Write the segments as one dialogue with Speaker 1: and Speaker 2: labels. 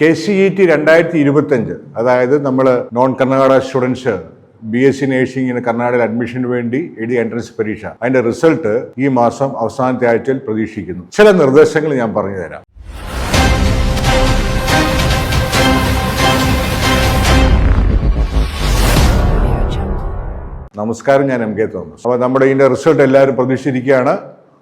Speaker 1: K C E T രണ്ടായിരത്തി ഇരുപത്തഞ്ച് അതായത് നമ്മൾ non Karnataka students B S C നേഴ്സിംഗിന് കർണാടകയിൽ അഡ്മിഷന് വേണ്ടി എഴുതിയ എൻട്രൻസ് പരീക്ഷ. അതിന്റെ റിസൾട്ട് ഈ മാസം അവസാനത്തെ ആഴ്ചയിൽ പ്രതീക്ഷിക്കുന്നു. ചില നിർദ്ദേശങ്ങൾ ഞാൻ പറഞ്ഞു തരാം. നമസ്കാരം ഞാൻ എം കെ തോമസ്. അപ്പോൾ നമ്മുടെ ഇതിന്റെ റിസൾട്ട് എല്ലാവരും പ്രതീക്ഷിച്ചിരിക്കുകയാണ്.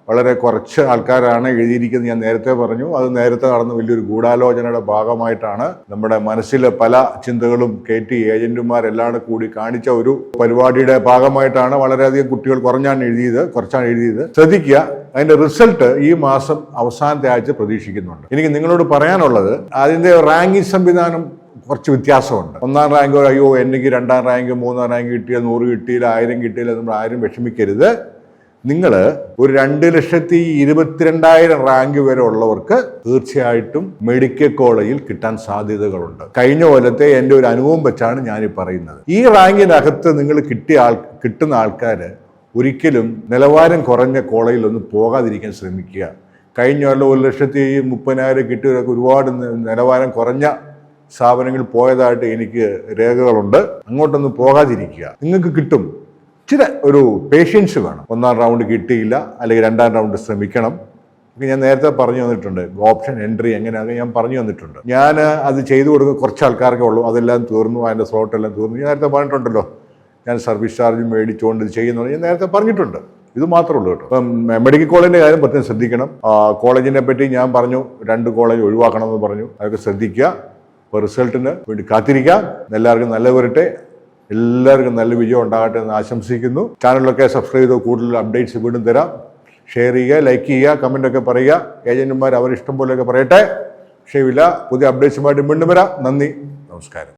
Speaker 1: വളരെ കുറച്ച് ആൾക്കാരാണ് എഴുതിയിരിക്കുന്നത്. ഞാൻ നേരത്തെ പറഞ്ഞു. അത് നേരത്തെ നടന്ന വലിയൊരു ഗൂഢാലോചനയുടെ ഭാഗമായിട്ടാണ് നമ്മുടെ മനസ്സിലെ പല ചിന്തകളും കെ ടി ഏജന്റുമാരെല്ലാം കൂടി കാണിച്ച ഒരു പരിപാടിയുടെ ഭാഗമായിട്ടാണ് വളരെയധികം കുട്ടികൾ കുറഞ്ഞാണ് എഴുതിയത് കുറച്ചാണ് എഴുതിയത്. ശ്രദ്ധിക്കുക അതിന്റെ റിസൾട്ട് ഈ മാസം അവസാനത്തെ ആഴ്ച പ്രതീക്ഷിക്കുന്നുണ്ട്. എനിക്ക് നിങ്ങളോട് പറയാനുള്ളത് അതിന്റെ റാങ്കിങ് സംവിധാനം കുറച്ച് വ്യത്യാസമുണ്ട്. ഒന്നാം റാങ്ക് അയ്യോ എനിക്ക് രണ്ടാം റാങ്ക് മൂന്നാം റാങ്ക് കിട്ടിയാൽ നൂറ് കിട്ടിയില്ല ആയിരം കിട്ടിയില്ല നമ്മൾ ആരും വിഷമിക്കരുത്. നിങ്ങൾ ഒരു രണ്ട് ലക്ഷത്തി ഇരുപത്തിരണ്ടായിരം റാങ്ക് വരെ ഉള്ളവർക്ക് തീർച്ചയായിട്ടും മെഡിക്കൽ കോളേജിൽ കിട്ടാൻ സാധ്യതകളുണ്ട്. കഴിഞ്ഞ കൊല്ലത്തെ എന്റെ ഒരു അനുഭവം വെച്ചാണ് ഞാൻ ഈ പറയുന്നത്. ഈ റാങ്കിനകത്ത് നിങ്ങൾ കിട്ടിയ ആൾ കിട്ടുന്ന ആൾക്കാർ ഒരിക്കലും നിലവാരം കുറഞ്ഞ കോളേജിലൊന്നും പോകാതിരിക്കാൻ ശ്രമിക്കുക. കഴിഞ്ഞ കൊല്ലം ഒരു ലക്ഷത്തി മുപ്പതിനായിരം കിട്ടിയവരൊക്കെ ഒരുപാട് നിലവാരം കുറഞ്ഞ സ്ഥാപനങ്ങളിൽ പോയതായിട്ട് എനിക്ക് രേഖകളുണ്ട്. അങ്ങോട്ടൊന്നും പോകാതിരിക്കുക. നിങ്ങൾക്ക് കിട്ടും. ഇച്ചിരി ഒരു പേഷ്യൻസ് വേണം. ഒന്നാം റൗണ്ട് കിട്ടിയില്ല അല്ലെങ്കിൽ രണ്ടാം റൗണ്ട് ശ്രമിക്കണം. ഞാൻ നേരത്തെ പറഞ്ഞു തന്നിട്ടുണ്ട് ഓപ്ഷൻ എൻട്രി എങ്ങനെയാണ് ഞാൻ പറഞ്ഞു തന്നിട്ടുണ്ട്. ഞാൻ അത് ചെയ്തു കൊടുക്കുന്ന കുറച്ച് ആൾക്കാർക്കേ ഉള്ളൂ. അതെല്ലാം തീർന്നു അതിന്റെ സ്ലോട്ട് എല്ലാം തീർന്നു. ഞാൻ നേരത്തെ പറഞ്ഞിട്ടുണ്ടല്ലോ ഞാൻ സർവീസ് ചാർജ് മേടിച്ചുകൊണ്ട് ഇത് ചെയ്യുന്നുണ്ട് ഞാൻ നേരത്തെ പറഞ്ഞിട്ടുണ്ട്. ഇത് മാത്രമേ ഉള്ളൂ കേട്ടോ. ഇപ്പം മെഡിക്കൽ കോളേജിന്റെ കാര്യം പ്രത്യേകം ശ്രദ്ധിക്കണം. കോളേജിനെ പറ്റി ഞാൻ പറഞ്ഞു രണ്ട് കോളേജ് ഒഴിവാക്കണം എന്ന് പറഞ്ഞു. അതൊക്കെ ശ്രദ്ധിക്കുക. റിസൾട്ടിന് വേണ്ടി കാത്തിരിക്കാം എല്ലാവർക്കും നല്ല വരട്ടെ. എല്ലാവർക്കും നല്ല വിജയം ഉണ്ടാകട്ടെ എന്ന് ആശംസിക്കുന്നു. ചാനലൊക്കെ സബ്സ്ക്രൈബ് ചെയ്ത് കൂടുതൽ അപ്ഡേറ്റ്സ് വീണ്ടും തരാം. ഷെയർ ചെയ്യുക ലൈക്ക് ചെയ്യുക കമന്റൊക്കെ പറയുക. ഏജന്റുമാർ അവർ ഇഷ്ടം പോലെയൊക്കെ പറയട്ടെ. വിഷയമില്ല. പുതിയ അപ്ഡേറ്റ്സുമായിട്ട് വീണ്ടും വരാം. നന്ദി. നമസ്കാരം.